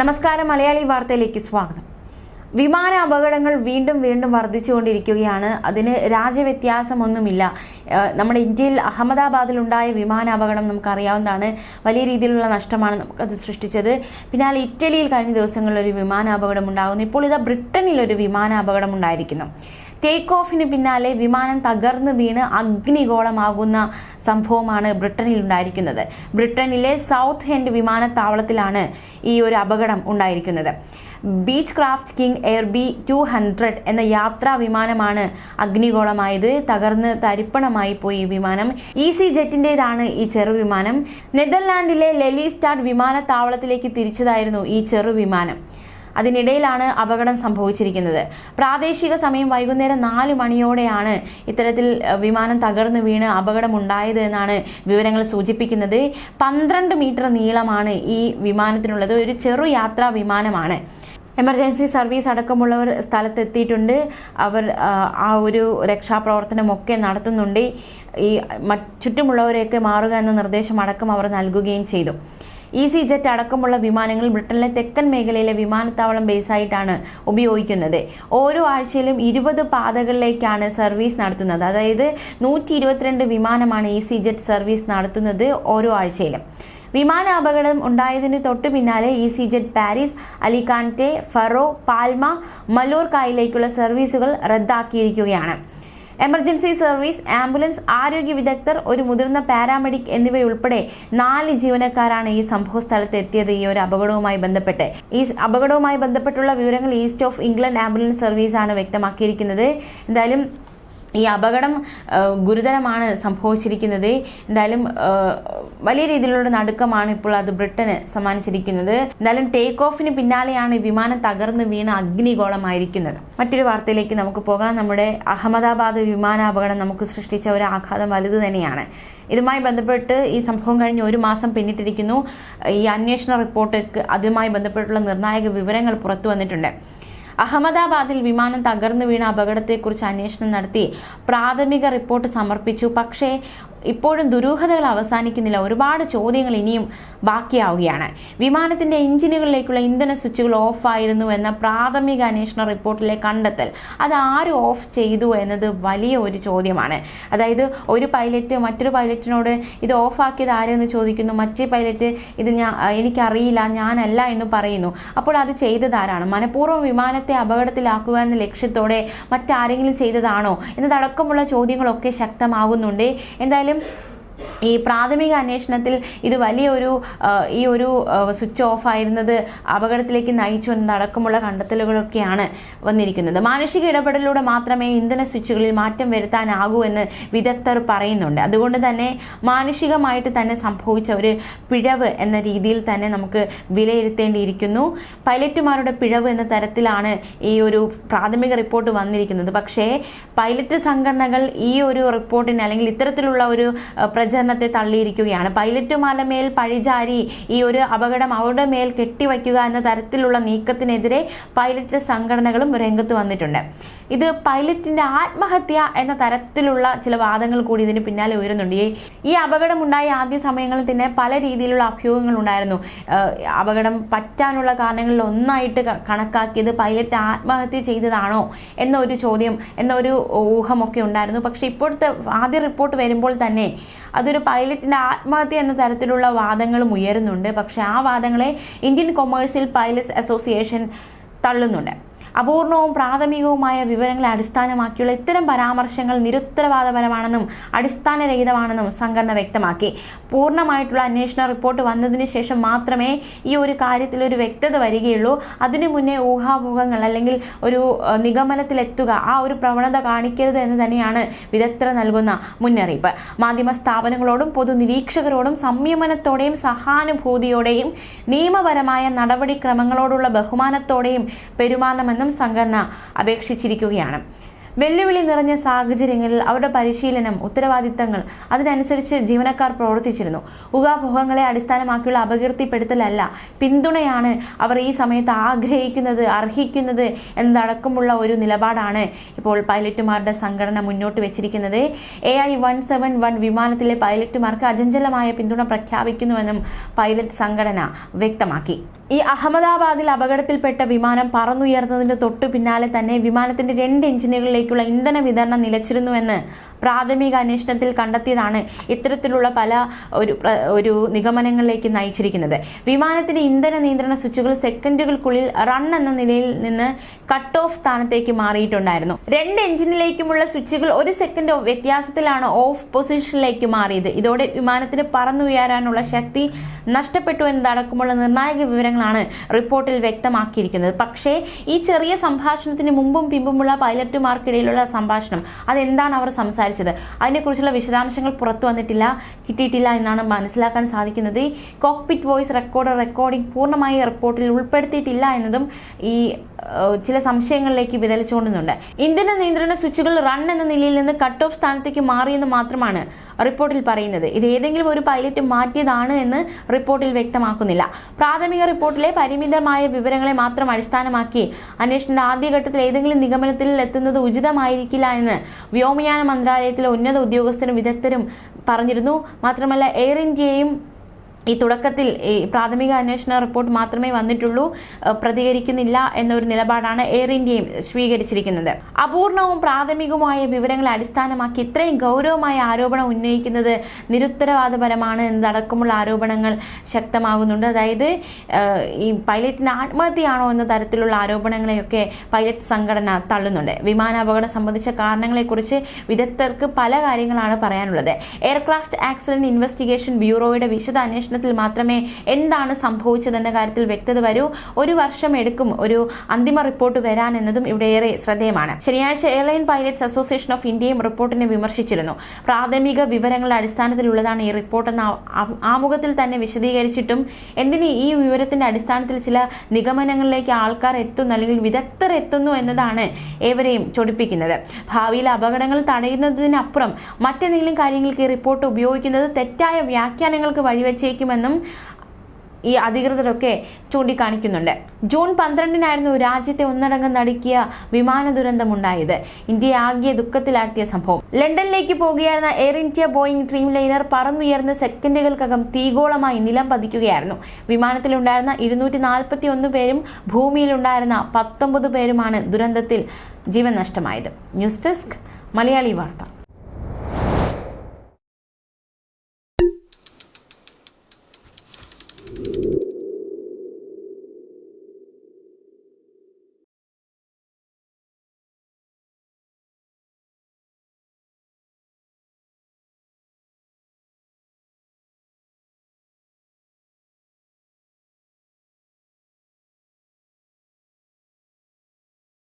നമസ്കാരം മലയാളി വാർത്തയിലേക്ക് സ്വാഗതം. വിമാന അപകടങ്ങൾ വീണ്ടും വീണ്ടും വർദ്ധിച്ചുകൊണ്ടിരിക്കുകയാണ്. അതിന് രാജ്യവ്യത്യാസമൊന്നുമില്ല. നമ്മുടെ ഇന്ത്യയിൽ അഹമ്മദാബാദിൽ ഉണ്ടായ വിമാന അപകടം നമുക്കറിയാവുന്നതാണ്. വലിയ രീതിയിലുള്ള നഷ്ടമാണ് നമുക്കത് സൃഷ്ടിച്ചത്. പിന്നാലെ ഇറ്റലിയിൽ കഴിഞ്ഞ ദിവസങ്ങളിൽ ഒരു വിമാന അപകടം ഉണ്ടാകുന്നു. ഇപ്പോൾ ഇതാ ബ്രിട്ടനിൽ ഒരു വിമാന അപകടം ഉണ്ടായിരിക്കുന്നു. ടേക്ക് ഓഫിന് പിന്നാലെ വിമാനം തകർന്ന് വീണ് അഗ്നിഗോളമാകുന്ന സംഭവമാണ് ബ്രിട്ടനിൽ ഉണ്ടായിരിക്കുന്നത്. ബ്രിട്ടനിലെ സൗത്ത് ഹെൻഡ് വിമാനത്താവളത്തിലാണ് ഈ ഒരു അപകടം ഉണ്ടായിരിക്കുന്നത്. Beechcraft King Air B two hundred എന്ന യാത്രാ വിമാനമാണ് അഗ്നിഗോളമായത്. തകർന്ന് തരിപ്പണമായി പോയി ഈ വിമാനം. ഇ സി ജെറ്റിന്റെതാണ് ഈ ചെറു വിമാനം. നെതർലാൻഡിലെ ലെലിസ്റ്റാഡ് വിമാനത്താവളത്തിലേക്ക് തിരിച്ചതായിരുന്നു ഈ ചെറു വിമാനം. അതിനിടയിലാണ് അപകടം സംഭവിച്ചിരിക്കുന്നത്. പ്രാദേശിക സമയം വൈകുന്നേരം നാല് മണിയോടെയാണ് ഇത്തരത്തിൽ വിമാനം തകർന്നു വീണ് അപകടമുണ്ടായത് എന്നാണ് വിവരങ്ങൾ സൂചിപ്പിക്കുന്നത്. പന്ത്രണ്ട് മീറ്റർ നീളമാണ് ഈ വിമാനത്തിനുള്ളത്. ഒരു ചെറു യാത്രാ വിമാനമാണ്. എമർജൻസി സർവീസ് അടക്കമുള്ളവർ സ്ഥലത്തെത്തിയിട്ടുണ്ട്. അവർ ആ, ഒരു രക്ഷാപ്രവർത്തനമൊക്കെ നടത്തുന്നുണ്ട്. ഈ ചുറ്റുമുള്ളവരെയൊക്കെ മാറുക എന്ന നിർദ്ദേശം അടക്കം അവർ നൽകുകയും ചെയ്തു. ഈസി ജെറ്റ് അടക്കമുള്ള വിമാനങ്ങൾ ബ്രിട്ടനിലെ തെക്കൻ മേഖലയിലെ വിമാനത്താവളം ബേസായിട്ടാണ് ഉപയോഗിക്കുന്നത്. ഓരോ ആഴ്ചയിലും ഇരുപത് പാതകളിലേക്കാണ് സർവീസ് നടത്തുന്നത്. അതായത് നൂറ്റി ഇരുപത്തിരണ്ട് വിമാനമാണ് സി ജെറ്റ് സർവീസ് നടത്തുന്നത് ഓരോ ആഴ്ചയിലും. വിമാന അപകടം ഉണ്ടായതിന് തൊട്ടു പിന്നാലെ easyJet Paris Alicante Faro Palma മലോർക്കായിലേക്കുള്ള സർവീസുകൾ റദ്ദാക്കിയിരിക്കുകയാണ്. എമർജൻസി സർവീസ് ആംബുലൻസ് ആരോഗ്യ വിദഗ്ധർ ഒരു മുതിർന്ന പാരാമെഡിക് എന്നിവയുൾപ്പെടെ നാല് ജീവനക്കാരാണ് ഈ സംഭവ സ്ഥലത്ത് എത്തിയത്. ഈ ഒരു അപകടവുമായി ബന്ധപ്പെട്ട്. ഈ അപകടവുമായി ബന്ധപ്പെട്ടുള്ള വിവരങ്ങൾ East of England ambulance service ആണ് വ്യക്തമാക്കിയിരിക്കുന്നത്. എന്തായാലും ഈ അപകടം ഗുരുതരമാണ് സംഭവിച്ചിരിക്കുന്നത്. എന്തായാലും വലിയ രീതിയിലുള്ള നടുക്കമാണ് ഇപ്പോൾ അത് ബ്രിട്ടന് സമ്മാനിച്ചിരിക്കുന്നത്. എന്തായാലും ടേക്ക് ഓഫിന് പിന്നാലെയാണ് വിമാനം തകർന്ന് വീണ് അഗ്നിഗോളമായിരിക്കുന്നത്. മറ്റൊരു വാർത്തയിലേക്ക് നമുക്ക് പോകാം. നമ്മുടെ അഹമ്മദാബാദ് വിമാനാപകടം നമുക്ക് സൃഷ്ടിച്ച ഒരു ആഘാതം വലുത് തന്നെയാണ്. ഇതുമായി ബന്ധപ്പെട്ട് ഈ സംഭവം കഴിഞ്ഞ് ഒരു മാസം പിന്നിട്ടിരിക്കുന്നു. ഈ അന്വേഷണ റിപ്പോർട്ട് അതുമായി ബന്ധപ്പെട്ടുള്ള നിർണായക വിവരങ്ങൾ പുറത്തു വന്നിട്ടുണ്ട്. അഹമ്മദാബാദിൽ വിമാനം തകർന്നു വീണ അപകടത്തെക്കുറിച്ച് അന്വേഷണം നടത്തി പ്രാഥമിക റിപ്പോർട്ട് സമർപ്പിച്ചു. പക്ഷേ ഇപ്പോഴും ദുരൂഹതകൾ അവസാനിക്കുന്നില്ല. ഒരുപാട് ചോദ്യങ്ങൾ ഇനിയും ബാക്കിയാവുകയാണ്. വിമാനത്തിന്റെ എഞ്ചിനുകളിലേക്കുള്ള ഇന്ധന സ്വിച്ചുകൾ ഓഫ് ആയിരുന്നു എന്ന പ്രാഥമിക അന്വേഷണ റിപ്പോർട്ടിലെ കണ്ടെത്തൽ. അത് ആര് ഓഫ് ചെയ്തു എന്നത് വലിയ ഒരു ചോദ്യമാണ്. അതായത് ഒരു പൈലറ്റ് മറ്റൊരു പൈലറ്റിനോട് ഇത് ഓഫ് ആക്കിയത് ആരെന്ന് ചോദിക്കുന്നു. മറ്റേ പൈലറ്റ് ഇത് ഞാൻ എനിക്കറിയില്ല ഞാനല്ല എന്ന് പറയുന്നു. അപ്പോൾ അത് ചെയ്തത് ആരാണ്? മനഃപൂർവം വിമാനത്തെ അപകടത്തിലാക്കുക എന്ന ലക്ഷ്യത്തോടെ മറ്റാരെങ്കിലും ചെയ്തതാണോ? എന്നതടക്കമുള്ള ചോദ്യങ്ങളൊക്കെ ശക്തമാകുന്നുണ്ട്. എന്തായാലും എന്തെങ്കിലും ഈ പ്രാഥമിക അന്വേഷണത്തിൽ ഇത് വലിയൊരു ഈ ഒരു സ്വിച്ച് ഓഫ് ആയിരുന്നത് അപകടത്തിലേക്ക് നയിച്ചു എന്നതടക്കമുള്ള കണ്ടെത്തലുകളൊക്കെയാണ് വന്നിരിക്കുന്നത്. മാനുഷിക ഇടപെടലിലൂടെ മാത്രമേ ഇന്ധന സ്വിച്ചുകളിൽ മാറ്റം വരുത്താനാകൂ എന്ന് വിദഗ്ധർ പറയുന്നുണ്ട്. അതുകൊണ്ട് തന്നെ മാനുഷികമായിട്ട് തന്നെ സംഭവിച്ച ഒരു പിഴവ് എന്ന രീതിയിൽ തന്നെ നമുക്ക് വിലയിരുത്തേണ്ടിയിരിക്കുന്നു. പൈലറ്റുമാരുടെ പിഴവ് എന്ന തരത്തിലാണ് ഈ ഒരു പ്രാഥമിക റിപ്പോർട്ട് വന്നിരിക്കുന്നത്. പക്ഷേ പൈലറ്റ് സംഘടനകൾ ഈ ഒരു റിപ്പോർട്ടിന് അല്ലെങ്കിൽ ഇത്തരത്തിലുള്ള ഒരു അഹ്, പ്രചരണത്തെ തള്ളിയിരിക്കുകയാണ്. പൈലറ്റ് മേൽ പഴിചാരി ഈ ഒരു അപകടം അവരുടെ മേൽ കെട്ടിവയ്ക്കുക എന്ന തരത്തിലുള്ള നീക്കത്തിനെതിരെ പൈലറ്റ് സംഘടനകളും രംഗത്ത് വന്നിട്ടുണ്ട്. ഇത് പൈലറ്റിന്റെ ആത്മഹത്യ എന്ന തരത്തിലുള്ള ചില വാദങ്ങൾ കൂടി ഇതിന് പിന്നാലെ ഉയരുന്നുണ്ട്. ഈ അപകടം ഉണ്ടായ ആദ്യ സമയങ്ങളിൽ തന്നെ പല രീതിയിലുള്ള അഭ്യൂഹങ്ങൾ ഉണ്ടായിരുന്നു. അപകടം പറ്റാനുള്ള കാരണങ്ങളിൽ ഒന്നായിട്ട് കണക്കാക്കിയത് പൈലറ്റ് ആത്മഹത്യ ചെയ്തതാണോ എന്ന ഒരു ചോദ്യം എന്നൊരു ഊഹമൊക്കെ ഉണ്ടായിരുന്നു. പക്ഷേ ഇപ്പോഴത്തെ ആദ്യ റിപ്പോർട്ട് വരുമ്പോൾ തന്നെ അതൊരു പൈലറ്റിന്റെ ആത്മഹത്യ എന്ന തരത്തിലുള്ള വാദങ്ങളും ഉയരുന്നുണ്ട്. പക്ഷേ ആ വാദങ്ങളെ ഇന്ത്യൻ കൊമേഴ്സ്യൽ പൈലറ്റ്സ് അസോസിയേഷൻ തള്ളുന്നുണ്ട്. അപൂർണവും പ്രാഥമികവുമായ വിവരങ്ങളെ അടിസ്ഥാനമാക്കിയുള്ള ഇത്തരം പരാമർശങ്ങൾ നിരുത്തരവാദപരമാണെന്നും അടിസ്ഥാനരഹിതമാണെന്നും സംഘടന വ്യക്തമാക്കി. പൂർണമായിട്ടുള്ള അന്വേഷണ റിപ്പോർട്ട് വന്നതിന് ശേഷം മാത്രമേ ഈ ഒരു കാര്യത്തിൽ ഒരു വ്യക്തത വരികയുള്ളൂ. അതിനു മുന്നേ ഊഹാമുഖങ്ങൾ അല്ലെങ്കിൽ ഒരു നിഗമനത്തിലെത്തുക ആ ഒരു പ്രവണത കാണിക്കരുത് എന്ന് തന്നെയാണ് വിദഗ്ധർ നൽകുന്ന മുന്നറിയിപ്പ്. മാധ്യമ സ്ഥാപനങ്ങളോടും പൊതു നിരീക്ഷകരോടും സംയമനത്തോടെയും സഹാനുഭൂതിയോടെയും നിയമപരമായ നടപടിക്രമങ്ങളോടുള്ള ബഹുമാനത്തോടെയും പെരുമാറണമെന്നും സംഘടന അപേക്ഷിച്ചിരിക്കുകയാണ്. വെല്ലുവിളി നിറഞ്ഞ സാഹചര്യങ്ങളിൽ അവരുടെ പരിശീലനം ഉത്തരവാദിത്തങ്ങൾ അതിനനുസരിച്ച് ജീവനക്കാർ പ്രവർത്തിച്ചിരുന്നു. ഊഹാപോഹങ്ങളെ അടിസ്ഥാനമാക്കിയുള്ള അപകീർത്തിപ്പെടുത്തലല്ല പിന്തുണയാണ് അവർ ഈ സമയത്ത് ആഗ്രഹിക്കുന്നത് അർഹിക്കുന്നത് എന്നതടക്കമുള്ള ഒരു നിലപാടാണ് ഇപ്പോൾ പൈലറ്റുമാരുടെ സംഘടന മുന്നോട്ട് വെച്ചിരിക്കുന്നത്. A I one seven one വിമാനത്തിലെ പൈലറ്റുമാർക്ക് അചഞ്ചലമായ പിന്തുണ പ്രഖ്യാപിക്കുന്നുവെന്നും പൈലറ്റ് സംഘടന വ്യക്തമാക്കി. ഈ അഹമ്മദാബാദിൽ അപകടത്തിൽപ്പെട്ട വിമാനം പറന്നുയർന്നതിന് തൊട്ടു പിന്നാലെ തന്നെ വിമാനത്തിന്റെ രണ്ട് എഞ്ചിനുകളിലേക്കുള്ള ഇന്ധന വിതരണം നിലച്ചിരുന്നുവെന്ന് പ്രാഥമിക അന്വേഷണത്തിൽ കണ്ടെത്തിയതാണ് ഇത്തരത്തിലുള്ള പല ഒരു ഒരു നിഗമനങ്ങളിലേക്ക് നയിച്ചിരിക്കുന്നത്. വിമാനത്തിന്റെ ഇന്ധന നിയന്ത്രണ സ്വിച്ചുകൾ സെക്കൻഡുകൾക്കുള്ളിൽ റൺ എന്ന നിലയിൽ നിന്ന് കട്ട് ഓഫ് സ്ഥാനത്തേക്ക് മാറിയിട്ടുണ്ടായിരുന്നു. രണ്ട് എഞ്ചിനിലേക്കുമുള്ള സ്വിച്ചുകൾ ഒരു സെക്കൻഡ് വ്യത്യാസത്തിലാണ് ഓഫ് പൊസിഷനിലേക്ക് മാറിയത്. ഇതോടെ വിമാനത്തിന് പറന്നുയരാനുള്ള ശക്തി നഷ്ടപ്പെട്ടു എന്നതടക്കമുള്ള നിർണായക വിവരങ്ങളാണ് റിപ്പോർട്ടിൽ വ്യക്തമാക്കിയിരിക്കുന്നത്. പക്ഷേ ഈ ചെറിയ സംഭാഷണത്തിന് മുമ്പും പിമ്പുമുള്ള പൈലറ്റുമാർക്കിടയിലുള്ള സംഭാഷണം അതെന്താണ് അവർ സംസാരിച്ചത്? അതിനെക്കുറിച്ചുള്ള വിശദാംശങ്ങൾ പുറത്തു വന്നിട്ടില്ല കിട്ടിയിട്ടില്ല എന്നാണ് മനസ്സിലാക്കാൻ സാധിക്കുന്നത്. കോക്പിറ്റ് വോയിസ് റെക്കോർഡർ റെക്കോർഡിംഗ് പൂർണമായി റിപ്പോർട്ടിൽ ഉൾപ്പെടുത്തിയിട്ടില്ല എന്നതും ഈ ചില സംശയങ്ങളിലേക്ക് വിതലിച്ചുകൊണ്ടുന്നുണ്ട് ഇന്ധന നിയന്ത്രണ സ്വിച്ചുകൾ റൺ എന്ന നിലയിൽ നിന്ന് കട്ട് ഓഫ് സ്ഥാനത്തേക്ക് മാറിയെന്ന് മാത്രമാണ് റിപ്പോർട്ടിൽ പറയുന്നത്. ഇത് ഏതെങ്കിലും ഒരു പൈലറ്റ് മാറ്റിയതാണ് എന്ന് റിപ്പോർട്ടിൽ വ്യക്തമാക്കുന്നില്ല. പ്രാഥമിക റിപ്പോർട്ടിലെ പരിമിതമായ വിവരങ്ങളെ മാത്രം അടിസ്ഥാനമാക്കി അന്വേഷണത്തിന്റെ ആദ്യഘട്ടത്തിൽ ഏതെങ്കിലും നിഗമനത്തിൽ എത്തുന്നത് ഉചിതമായിരിക്കില്ല എന്ന് വ്യോമയാന മന്ത്രാലയത്തിലെ ഉന്നത ഉദ്യോഗസ്ഥരും വിദഗ്ധരും പറഞ്ഞിരുന്നു. മാത്രമല്ല എയർ ഇന്ത്യയും ഈ തുടക്കത്തിൽ ഈ പ്രാഥമിക അന്വേഷണ റിപ്പോർട്ട് മാത്രമേ വന്നിട്ടുള്ളൂ പ്രതികരിക്കുന്നില്ല എന്നൊരു നിലപാടാണ് എയർ ഇന്ത്യയും സ്വീകരിച്ചിരിക്കുന്നത്. അപൂർണവും പ്രാഥമികവുമായ വിവരങ്ങളെ അടിസ്ഥാനമാക്കി ഇത്രയും ഗൗരവമായ ആരോപണം ഉന്നയിക്കുന്നത് നിരുത്തരവാദപരമാണ് എന്നതടക്കമുള്ള ആരോപണങ്ങൾ ശക്തമാകുന്നുണ്ട്. അതായത് ഈ പൈലറ്റിന് ആത്മഹത്യയാണോ എന്ന തരത്തിലുള്ള ആരോപണങ്ങളെയൊക്കെ പൈലറ്റ് സംഘടന തള്ളുന്നുണ്ട്. വിമാനാപകടം സംബന്ധിച്ച കാരണങ്ങളെക്കുറിച്ച് വിദഗ്ധർക്ക് പല കാര്യങ്ങളാണ് പറയാനുള്ളത്. എയർക്രാഫ്റ്റ് ആക്സിഡന്റ് ഇൻവെസ്റ്റിഗേഷൻ ബ്യൂറോയുടെ വിശദ അന്വേഷണത്തിൽ മാത്രമേ എന്താണ് സംഭവിച്ചതെന്ന കാര്യത്തിൽ വ്യക്തത വരൂ. ഒരു വർഷം എടുക്കും ഒരു അന്തിമ റിപ്പോർട്ട് വരാൻ എന്നതും ഇവിടെ ഏറെ ശ്രദ്ധേയമാണ്. ശനിയാഴ്ച എയർലൈൻ പൈലറ്റ്സ് അസോസിയേഷൻ ഓഫ് ഇന്ത്യയും റിപ്പോർട്ടിനെ വിമർശിച്ചിരുന്നു. പ്രാഥമിക വിവരങ്ങളുടെ അടിസ്ഥാനത്തിലുള്ളതാണ് ഈ റിപ്പോർട്ടെന്ന് ആമുഖത്തിൽ തന്നെ വിശദീകരിച്ചിട്ടും എന്തിന് ഈ വിവരത്തിന്റെ അടിസ്ഥാനത്തിൽ ചില നിഗമനങ്ങളിലേക്ക് ആൾക്കാർ എത്തുന്നു അല്ലെങ്കിൽ വിദഗ്ധർ എത്തുന്നു എന്നതാണ് ഏവരെയും ചൊടിപ്പിക്കുന്നത്. ഭാവിയിൽ അപകടങ്ങൾ തടയുന്നതിനപ്പുറം മറ്റെന്തെങ്കിലും കാര്യങ്ങൾക്ക് ഈ റിപ്പോർട്ട് ഉപയോഗിക്കുന്നത് തെറ്റായ വ്യാഖ്യാനങ്ങൾക്ക് വഴിവെച്ചേക്കുമെന്നും ഈ അധികൃതരൊക്കെ ചൂണ്ടിക്കാണിക്കുന്നുണ്ട്. ജൂൺ പന്ത്രണ്ടിനായിരുന്നു രാജ്യത്തെ ഒന്നടങ്കം നടുക്കിയ വിമാന ദുരന്തമുണ്ടായത്. ഇന്ത്യയെ ആകെ ദുഃഖത്തിലാഴ്ത്തിയ സംഭവം. ലണ്ടനിലേക്ക് പോകുകയായിരുന്ന Air India Boeing Dreamliner പറന്നുയർന്ന് സെക്കൻഡുകൾക്കകം തീഗോളമായി നിലം പതിക്കുകയായിരുന്നു. വിമാനത്തിലുണ്ടായിരുന്ന ഇരുന്നൂറ്റി നാൽപ്പത്തി ഒന്ന് പേരും ഭൂമിയിലുണ്ടായിരുന്ന പത്തൊമ്പത് പേരുമാണ് ദുരന്തത്തിൽ ജീവൻ നഷ്ടമായത്. ന്യൂസ് ഡെസ്ക് മലയാളി വാർത്ത.